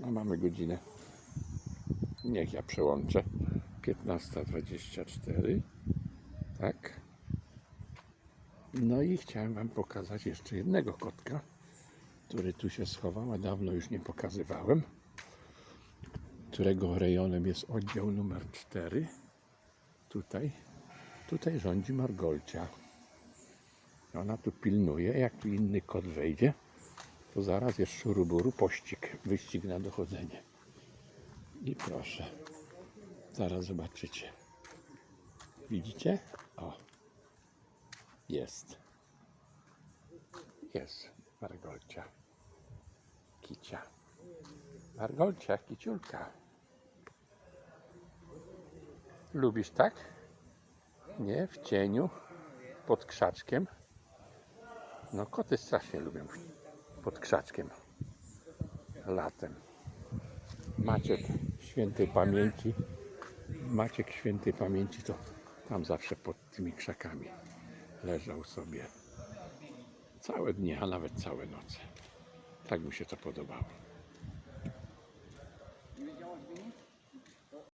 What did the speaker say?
No mamy godzinę. Niech ja przełączę. 15.24. Tak. No i chciałem Wam pokazać jeszcze jednego kotka, który tu się schował, a dawno już nie pokazywałem. Którego rejonem jest oddział numer 4. Tutaj. Tutaj rządzi Margolcia. Ona tu pilnuje. Jak tu inny kot wejdzie, to zaraz jest szuruburu, pościg, wyścig na dochodzenie. I proszę, zaraz zobaczycie. Widzicie? O, jest. Jest Margolcia. Kicia. Margolcia, kiciulka. Lubisz tak? Nie, w cieniu, pod krzaczkiem. No koty strasznie lubią pod krzaczkiem latem. Maciek świętej pamięci, Maciek świętej pamięci to tam zawsze pod tymi krzakami leżał sobie całe dnie, a nawet całe noce. Tak mu się to podobało.